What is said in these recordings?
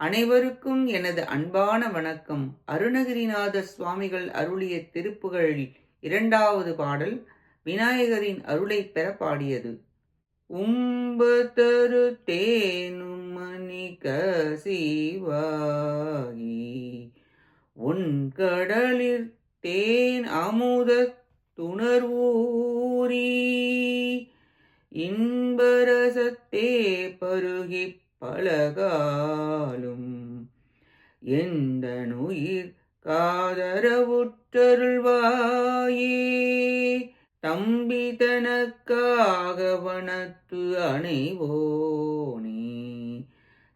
அனைவருக்கும் எனது அன்பான வணக்கம். அருணகிரிநாத சுவாமிகள் அருளிய திருப்புகழில் இரண்டாவது பாடல் விநாயகரின் அருளை பெற பாடியது. உம்பதரு தேனும் மணிக சீவாகி உன் கடலில் தேன் அமுத துணர்வூரி இன்பரசத்தே பருகி பலகாலும் எந்த நுயிர் காதரவுற்றருள்வாயே? தம்பி தனக்காக வனத்து அணைவோனே.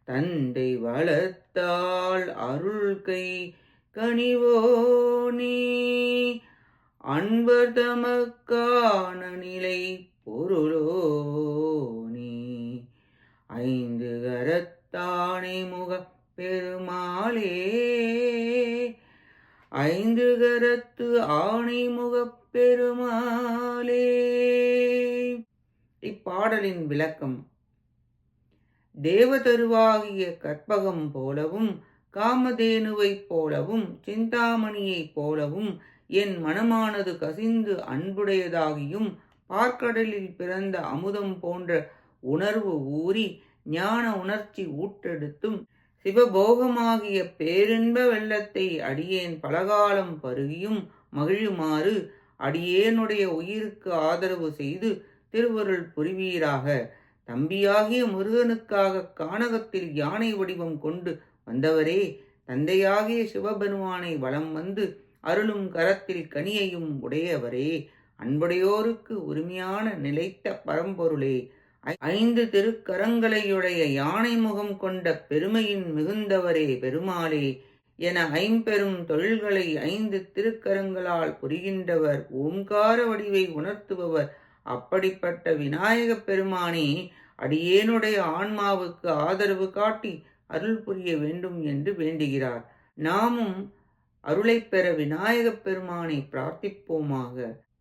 தந்தை வளர்த்தாள் அருள் கை கனிவோனே. அன்பர் தமக்கான நிலை பொருளோனே. ஐந்து கரத்தானே முக பெருமாளே ஐந்து கரத்து ஆணை முகப்பெருமாளே இப்பாடலின் விளக்கம். தேவதருவாகிய கற்பகம் போலவும் காமதேனுவைப் போலவும் சிந்தாமணியைப் போலவும் என் மனமானது கசிந்து அன்புடையதாகியும் பார்க்கடலில் பிறந்த அமுதம் போன்ற உணர்வு ஊறி ஞான உணர்ச்சி ஊட்டெடுத்தும் சிவபோகமாகிய பேரின்ப வெள்ளத்தை அடியேன் பலகாலம் பருகியும் மகிழுமாறு அடியேனுடைய உயிருக்கு ஆதரவு செய்து திருவருள் புரிவீராக. தம்பியாகிய முருகனுக்காக கானகத்தில் யானை வடிவம் கொண்டு வந்தவரே தந்தையாகிய சிவபெருமானை வலம் வந்து அருளும் கரத்தில் கனியையும் உடையவரே. அன்புடையோருக்கு உரிமையான நிலைத்த பரம்பொருளே ஐந்து திருக்கரங்களையுடைய யானை முகம் கொண்ட பெருமையின் மிகுந்தவரே பெருமாளே என ஐம்பெரும் தொழில்களை ஐந்து திருக்கரங்களால் புரிகின்றவர் ஓங்கார வடிவை உணர்த்துபவர். அப்படிப்பட்ட விநாயகப் பெருமானே அடியேனுடைய ஆன்மாவுக்கு ஆதரவு காட்டி அருள் புரிய வேண்டும் என்று வேண்டுகிறார். நாமும் அருளை பெற விநாயகப் பெருமானை பிரார்த்திப்போமாக.